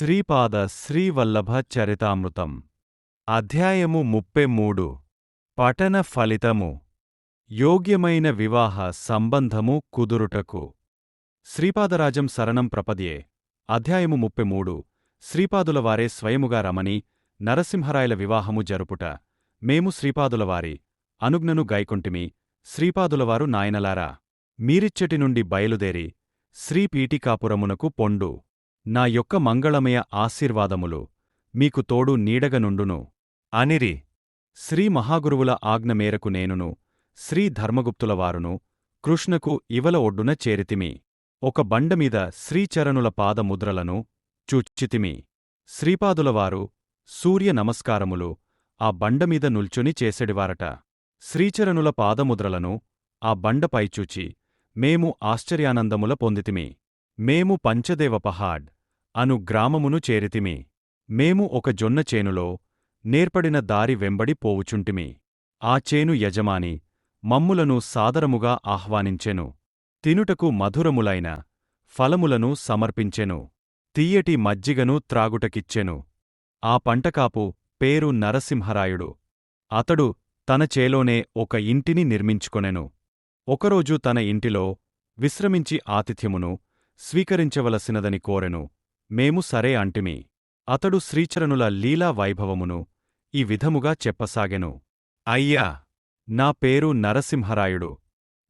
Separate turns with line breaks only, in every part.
శ్రీపాద శ్రీవల్లభ చరితామృతం. అధ్యాయము ముప్పై మూడు. పఠన ఫలితము. యోగ్యమైన వివాహ సంబంధము కుదురుటకు. శ్రీపాదరాజం శరణం ప్రపద్యే. అధ్యాయము ముప్పై మూడు. శ్రీపాదులవారే స్వయముగా రమణి నరసింహరాయల వివాహము జరుపుట. మేము శ్రీపాదులవారి అనుజ్ఞను గైకొంటిమి శ్రీపాదులవారు నాయనలారా. మీరిచ్చటి నుండి బయలుదేరి శ్రీపీఠికాపురమునకు పొండు. నా యొక్క మంగళమయ ఆశీర్వాదములు మీకు తోడు నీడగనుండును అనిరి శ్రీ మహాగురువుల ఆజ్ఞ మేరకు నేనును శ్రీ ధర్మగుప్తులవారును కృష్ణకు ఇవల ఒడ్డున చేరితిమి. ఒక బండమీద శ్రీచరణుల పాదముద్రలను చూచితిమి. శ్రీపాదులవారు సూర్య నమస్కారములు ఆ బండమీద నుల్చుని చేసెడివారట. శ్రీచరణుల పాదముద్రలను ఆ బండపైచూచి మేము ఆశ్చర్యానందముల పొందితిమి. మేము పంచదేవ పహాడ్ అను గ్రామమును చేరితిమి. మేము ఒక జొన్న చేనులో నేర్పడిన దారి వెంబడి పోవుచుంటిమి. ఆ చేను యజమాని మమ్ములను సాదరముగా ఆహ్వానించెను. తినుటకు మధురములైన ఫలములను సమర్పించెను. తీయటి మజ్జిగను త్రాగుటకిచ్చెను. ఆ పంటకాపు పేరు నరసింహరాయుడు. అతడు తన చేలోనే ఒక ఇంటిని నిర్మించుకొనెను. ఒకరోజు తన ఇంటిలో విశ్రమించి ఆతిథ్యమును స్వీకరించవలసినదని కోరెను. మేము సరే అంటిమి. అతడు శ్రీచరణుల లీలా వైభవమును ఈ విధముగా చెప్పసాగెను. అయ్యా! నా పేరు నరసింహరాయుడు.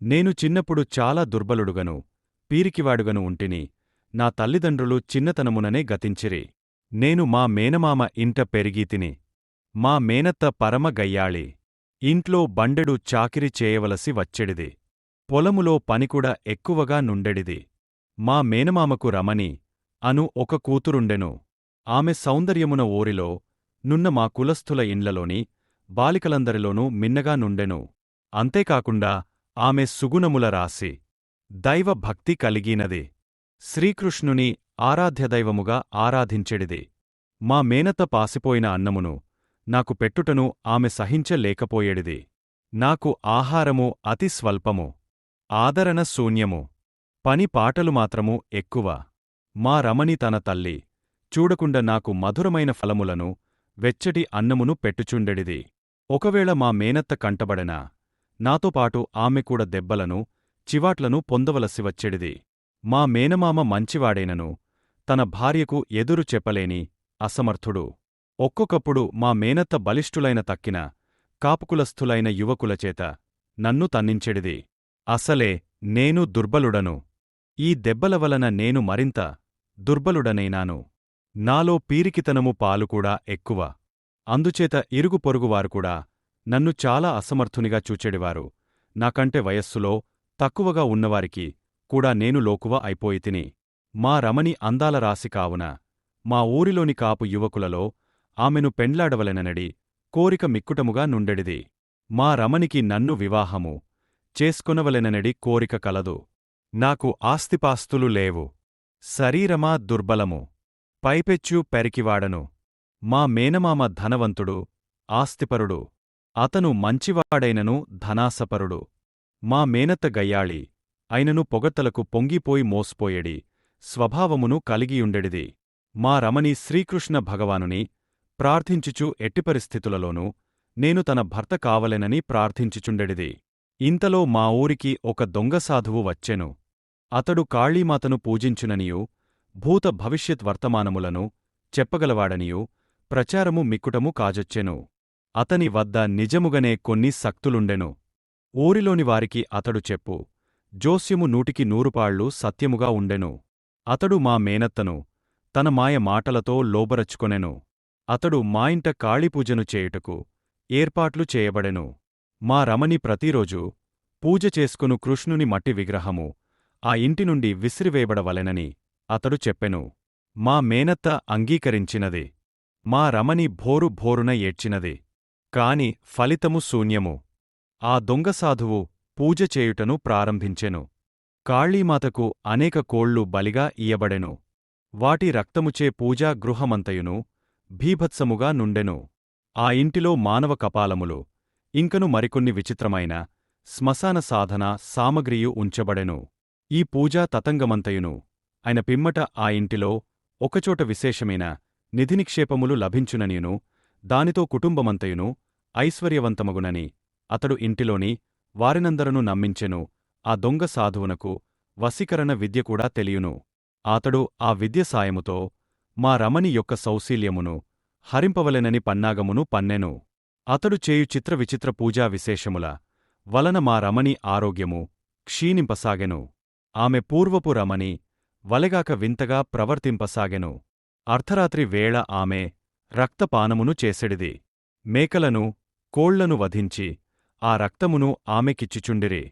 నేను చిన్నప్పుడు చాలా దుర్బలుడుగను పీరికివాడుగను ఉంటిని. నా తల్లిదండ్రులు చిన్నతనముననే గతించిరి. నేను మా మేనమామ ఇంట పెరిగీతిని. మా మేనత్త పరమ గయ్యాళి. ఇంట్లో బండెడు చాకిరి చేయవలసి వచ్చెడిది. పొలములో పనికూడా ఎక్కువగా నుండెడిది. మా మేనమామకు రమణి అను ఒక కూతురుండెను. ఆమె సౌందర్యమున ఊరిలో నున్న మా కులస్థుల ఇండ్లలోని బాలికలందరిలోనూ మిన్నగా నుండెను. అంతేకాకుండా ఆమె సుగుణముల రాసి దైవ భక్తి కలిగినది. శ్రీకృష్ణుని ఆరాధ్యదైవముగా ఆరాధించెడిది. మా మేనత పాసిపోయిన అన్నమును నాకు పెట్టుటను ఆమె సహించలేకపోయేడిది నాకు ఆహారము అతి స్వల్పము. ఆదరణ శూన్యము. పని పాటలు మాత్రము ఎక్కువ. మా రమణి తన తల్లి చూడకుండ నాకు మధురమైన ఫలములను వెచ్చటి అన్నమును పెట్టుచుండెడిది. ఒకవేళ మా మేనత్త కంటబడెనా నాతోపాటు ఆమె కూడా దెబ్బలను చివాట్లను పొందవలసి వచ్చెడిది. మా మేనమామ మంచివాడైనను తన భార్యకు ఎదురు చెప్పలేని అసమర్థుడు. ఒక్కొక్కప్పుడు మా మేనత్త బలిష్ఠులైన తక్కిన కాపుకులస్థులైన యువకులచేత నన్ను తన్నించెడిది. అసలే నేను దుర్బలుడను. ఈ దెబ్బల వలన నేను మరింత దుర్బలుడనైనాను. నాలో పీరికితనము పాలుకూడా ఎక్కువ. అందుచేత ఇరుగు పొరుగువారుకూడా నన్ను చాలా అసమర్థునిగా చూచెడివారు. నాకంటే వయస్సులో తక్కువగా ఉన్నవారికి కూడా నేను లోకువ అయిపోయితిని మా రమణి అందాల రాశి కావున మా ఊరిలోని కాపు యువకులలో ఆమెను పెండ్లాడవలెననడి కోరిక మిక్కుటముగా నుండెడిది. మా రమణికి నన్ను వివాహము చేసుకొనవలెననడి కోరిక కలదు. నాకు ఆస్తిపాస్తులు లేవు. శరీరమా దుర్బలము. పైపెచ్చు పెరికివాడను. మా మేనమామ ధనవంతుడు ఆస్తిపరుడు. అతను మంచివాడైనను ధనాసపరుడు మా మేనత్త గయ్యాళి అయినను పొగతలకు పొంగిపోయి మోస్పోయేడి. స్వభావమును కలిగియుండెడిది. మా రమణి శ్రీకృష్ణ భగవానుని ప్రార్థించుచు ఎట్టి పరిస్థితులలోనూ నేను తన భర్త కావలెనని ప్రార్థించుచుండెడిది. ఇంతలో మా ఊరికి ఒక దొంగసాధువు వచ్చెను. అతడు కాళీమాతను పూజించుననియూ భూత భవిష్యత్ వర్తమానములను చెప్పగలవాడనియూ ప్రచారము మిక్కుటము కాజొచ్చెను. అతని వద్ద నిజముగనే కొన్ని సక్తులుండెను ఊరిలోని వారికి అతడు చెప్పు జోస్యము నూటికి నూరుపాళ్ళు సత్యముగా ఉండెను. అతడు మా మేనత్తను తన మాయ మాటలతో లోబరచుకొనెను. అతడు మా ఇంట కాళీపూజను చేయుటకు ఏర్పాట్లు చేయబడెను. మా రమణి ప్రతిరోజూ పూజ చేసుకును కృష్ణుని మట్టి విగ్రహము ఆ ఇంటి నుండి విసిరివేయబడవలెనని అతడు చెప్పెను. మా మేనత్త అంగీకరించినది. మా రమణి భోరు భోరున ఏడ్చినది. కాని ఫలితము శూన్యము. ఆ దొంగసాధువు పూజ చేయుటను ప్రారంభించెను. కాళీమాతకు అనేక కోళ్ళు బలిగా ఇయ్యబడెను. వాటి రక్తముచే పూజా గృహమంతయును భీభత్సముగా నుండెను. ఆ ఇంటిలో మానవ కపాలములు ఇంకను మరికొన్ని విచిత్రమైన శ్మశాన సాధన సామగ్రియు ఉంచబడెను. ఈ పూజా తతంగమంతయును. ఆయన పిమ్మట ఆ ఇంటిలో ఒకచోట విశేషమైన నిధినిక్షేపములు లభించుననియును దానితో కుటుంబమంతయును ఐశ్వర్యవంతమగునని అతడు ఇంటిలోని వారినందరను నమ్మించెను ఆ దొంగ సాధువునకు వశీకరణ విద్య కూడా తెలియును. అతడు ఆ విద్య సాయముతో మా రమణి యొక్క సౌశీల్యమును హరింపవలెనని పన్నాగమును పన్నెను. అతడు చేయు చిత్ర విచిత్ర పూజా విశేషముల వలన మా రమణి ఆరోగ్యము క్షీణింపసాగెను. ఆమె పూర్వపు రమణి వలెగాక వింతగా ప్రవర్తింపసాగెను. అర్ధరాత్రి వేళ ఆమె రక్తపానమును చేసెడిది. మేకలను కోళ్ళను వధించి ఆ రక్తమును ఆమెకిచ్చిచుండిరి.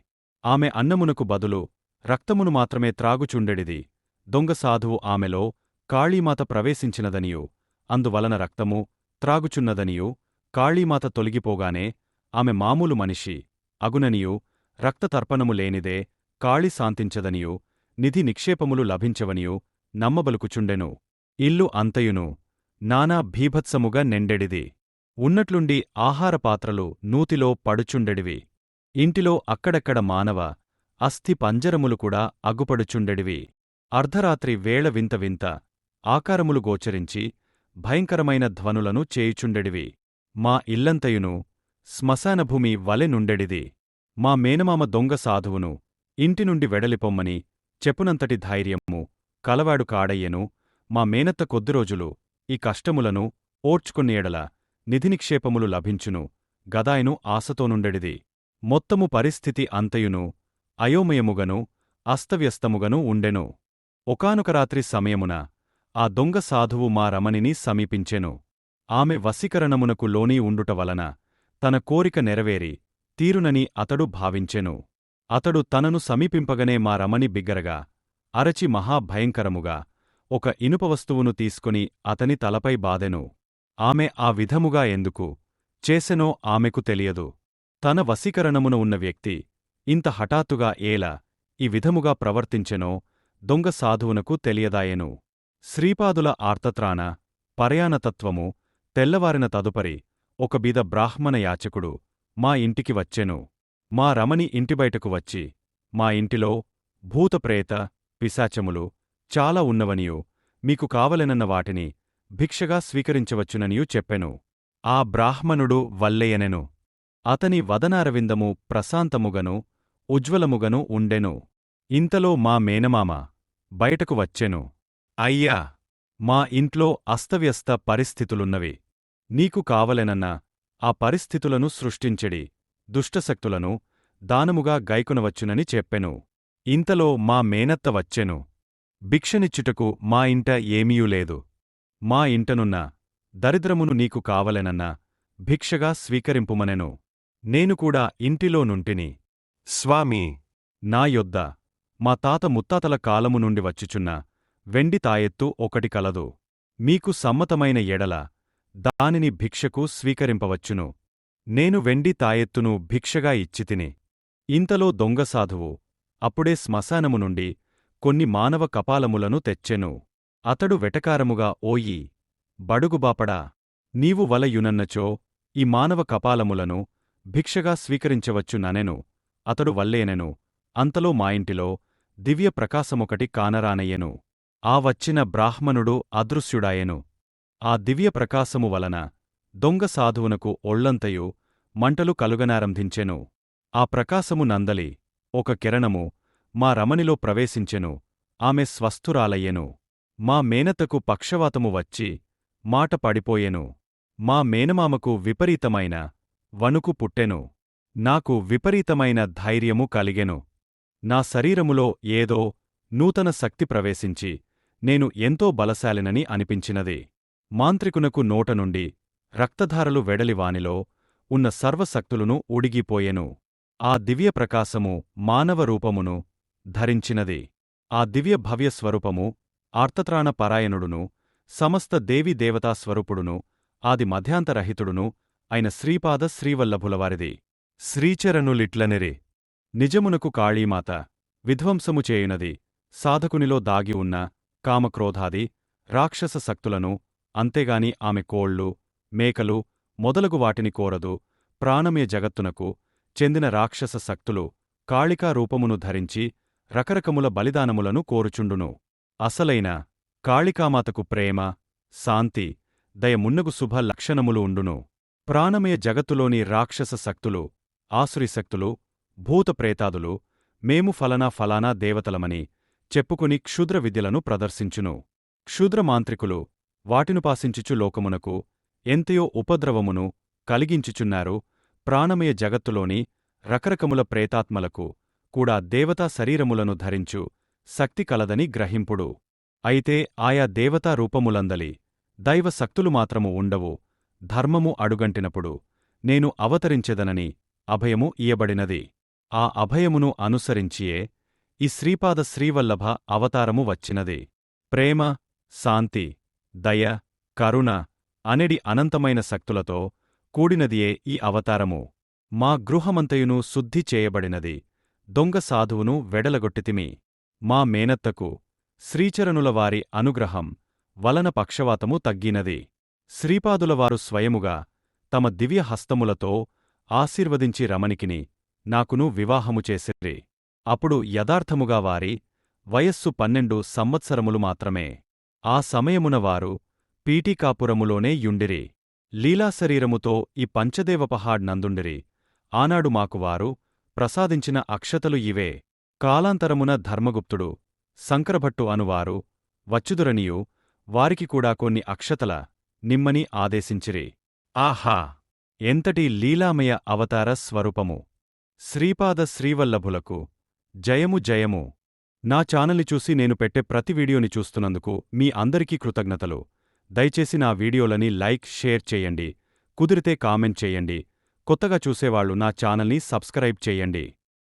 ఆమె అన్నమునకు బదులు రక్తమును మాత్రమే త్రాగుచుండెడిది. దొంగ సాధువు ఆమెలో కాళీమాత ప్రవేశించినదనియు అందువలన రక్తము త్రాగుచున్నదనియు కాళీమాత తొలగిపోగానే ఆమె మామూలు మనిషి అగుననియు రక్తతర్పణము లేనిదే కాళి శాంతించదనియు నిధి నిక్షేపములు లభించవనియు నమ్మబలుకుచుండెను. ఇల్లు అంతయును నానా భీభత్సముగా నెండెడిది. ఉన్నట్లుండి ఆహారపాత్రలు నూతిలో పడుచుండెడివి. ఇంటిలో అక్కడక్కడ మానవ అస్థి పంజరములు కూడా అగ్గుపడుచుండెడివి అర్ధరాత్రి వేళ వింత వింత ఆకారములు గోచరించి భయంకరమైన ధ్వనులను చేయుచుండెడివి. మా ఇల్లంతయును శ్మశానభూమి వలె నుండెడిది. మా మేనమామ దొంగ సాధువును ఇంటి నుండి వెడలిపొమ్మని చెప్పునంతటి ధైర్యము కలవాడు కాడయ్యెను. మా మేనత్త కొద్ది రోజులు ఈ కష్టములను ఓర్చుకుని ఎడల నిధినిక్షేపములు లభించును. గదాయను ఆశతోనుండెడిది మొత్తము పరిస్థితి అంతయును. అయోమయముగను అస్తవ్యస్తముగను ఉండెను. ఒకానొక రాత్రి సమయమున ఆ దొంగ సాధువు మా రమణిని సమీపించెను. ఆమె వశీకరణమునకు లోనీ ఉండుట వలన తన కోరిక నెరవేరి తీరునని అతడు భావించెను. అతడు తనను సమీపింపగనే మా రమణి బిగ్గరగా అరచి మహాభయంకరముగా ఒక ఇనుప వస్తువును తీసుకుని అతని తలపై బాదెను. ఆమె ఆ విధముగా ఎందుకు? చేసెనో ఆమెకు తెలియదు. తన వశీకరణమున ఉన్న వ్యక్తి ఇంత హఠాత్తుగా ఏలా ఈ విధముగా ప్రవర్తించెనో దొంగ సాధువునకు తెలియదాయెను. శ్రీపాదుల ఆర్తత్రాణ పరయానతత్వము తెల్లవారిన తదుపరి ఒక బీద బ్రాహ్మణ యాచకుడు మా ఇంటికి వచ్చెను. మా రమణి ఇంటిబయటకు వచ్చి మా ఇంటిలో భూతప్రేత పిశాచములు చాలా ఉన్నవనియు మీకు కావలెనన్న వాటిని భిక్షగా స్వీకరించవచ్చుననియూ చెప్పెను. ఆ బ్రాహ్మణుడు వల్లెయనెను. అతని వదనారవిందము ప్రశాంతముగను ఉజ్వలముగను ఉండెను. ఇంతలో మా మేనమామ బయటకు వచ్చెను. అయ్యా మా ఇంట్లో అస్తవ్యస్త పరిస్థితులున్నవి. నీకు కావలెనన్న ఆ పరిస్థితులను సృష్టించెడి. దుష్టశక్తులను దానముగా గైకొనవచ్చునని చెప్పెను. ఇంతలో మా మేనత్త వచ్చెను. భిక్షనిచ్చుటకు మా ఇంట ఏమీయూ లేదు. మా ఇంటనున్న దరిద్రమును నీకు కావలెనన్న భిక్షగా స్వీకరింపుమనెను. నేను కూడా ఇంటిలో నుంటిని.
స్వామి!
నా యొద్ద మా తాత ముత్తాతల కాలము నుండి వచ్చుచున్న వెండి తాయెత్తు ఒకటి కలదు. మీకు సమ్మతమైన ఎడల దానిని భిక్షకు స్వీకరింపవచ్చును. నేను వెండి తాయెత్తును భిక్షగా ఇచ్చితిని ఇంతలో దొంగసాధువు అప్పుడే శ్మశానము నుండి కొన్ని మానవ కపాలములను తెచ్చెను. అతడు వెటకారముగా ఓయి బడుగుబాపడా నీవు వలయునన్నచో ఈ మానవ కపాలములను భిక్షగా స్వీకరించవచ్చుననెను అతడు వల్లేనెను. అంతలో మా ఇంటిలో దివ్య ప్రకాశమొకటి కానరానయ్యెను. ఆ వచ్చిన బ్రాహ్మణుడు అదృశ్యుడాయెను. ఆ దివ్య ప్రకాశము వలన దొంగ సాధువునకు ఒళ్ళంతయు మంటలు కలుగనారంభించెను. ఆ ప్రకాశము నందలి ఒక కిరణము మా రమణిలో ప్రవేశించెను ఆమె స్వస్థురాలయ్యెను. మా మేనతకు పక్షవాతము వచ్చి మాట పడిపోయెను. మా మేనమామకు విపరీతమైన వణుకు పుట్టెను. నాకు విపరీతమైన ధైర్యము కలిగెను. నా శరీరములో ఏదో నూతన శక్తి ప్రవేశించి నేను ఎంతో బలశాలినని అనిపించినది. మాంత్రికునకు నోట నుండి రక్తధారలు వెడలివానిలో ఉన్న సర్వశక్తులను ఉడిగిపోయెను ఆ దివ్యప్రకాశము మానవరూపమును మానవ రూపమును ధరించినది. ఆ దివ్య భవ్యస్వరూపము ఆర్తత్రాణ పరాయణుడును సమస్త దేవీదేవతాస్వరూపుడును స్వరూపుడును ఆది మధ్యాంతరహితుడును అయిన శ్రీపాద శ్రీవల్లభులవారిది. శ్రీచరణులిట్లనిరి. నిజమునకు కాళీమాత విధ్వంసము చేయునది సాధకునిలో దాగి ఉన్న కామక్రోధాది రాక్షస శక్తులను అంతేగాని ఆమె కోళ్ళు మేకలు మొదలగు వాటిని కోరదు ప్రాణమే జగత్తునకు చెందిన రాక్షస శక్తులు కాళికా రూపమును ధరించి రకరకముల బలిదానములను కోరుచుండును. అసలైన కాళికామాతకు ప్రేమ శాంతి దయమున్నగు శుభ లక్షణములు ఉండును. ప్రాణమయ జగత్తులోని రాక్షస శక్తులు ఆసురిశక్తులు భూతప్రేతాదులు మేము ఫలనా ఫలానా దేవతలమని చెప్పుకుని క్షుద్ర విద్యలను ప్రదర్శించును. క్షుద్రమాంత్రికులు వాటినుపాసించుచు లోకమునకు ఎంతయో ఉపద్రవమును కలిగించుచున్నారు ప్రాణమయ జగత్తులోని రకరకముల ప్రేతాత్మలకు కూడా దేవతా శరీరములను ధరించు శక్తి కలదని గ్రహింపుడు. అయితే ఆయా దేవతా రూపములందలి దైవశక్తులు మాత్రము ఉండవు ధర్మము అడుగంటినప్పుడు నేను అవతరించెదనని అభయము ఇయబడినది ఆ అభయమును అనుసరించియే ఈ శ్రీపాద శ్రీవల్లభ అవతారము వచ్చినది. ప్రేమ శాంతి దయ కరుణ అనెడి అనంతమైన శక్తులతో కూడినదియే ఈ అవతారము. మా గృహమంతయును శుద్ధి చేయబడినది. దొంగ సాధువును వెడలగొట్టితిమి మా మేనత్తకు శ్రీచరణుల వారి అనుగ్రహం వలన పక్షవాతము తగ్గినది. శ్రీపాదులవారు స్వయముగా తమ దివ్య హస్తములతో ఆశీర్వదించి రమణికిని నాకును వివాహము చేసిరి. అప్పుడు యథార్థముగా వారి వయస్సు పన్నెండు సంవత్సరములు మాత్రమే. ఆ సమయమున వారు పీఠికాపురములోనే యుండిరి. లీలాశరీరముతో ఈ పంచదేవపహాడ్ నందుండిరి. ఆనాడు మాకు వారు ప్రసాదించిన అక్షతలు ఇవే. కాలాంతరమున ధర్మగుప్తుడు శంకరభట్టు అనువారు వచ్చుదురనియు వారికి కూడా కొన్ని అక్షతల నిమ్మని ఆదేశించిరి. ఆహా! ఎంతటి లీలామయ అవతార స్వరూపము! శ్రీపాద శ్రీవల్లభులకు జయము జయము! నా ఛానల్ని చూసి నేను పెట్టే ప్రతి వీడియోని చూస్తున్నందుకు మీ అందరికీ కృతజ్ఞతలు. దయచేసి నా వీడియోలని లైక్ షేర్ చేయండి. కుదిరితే కామెంట్ చేయండి. కొత్తగా చూసేవాళ్ళు నా ఛానల్ని సబ్స్క్రైబ్ చేయండి.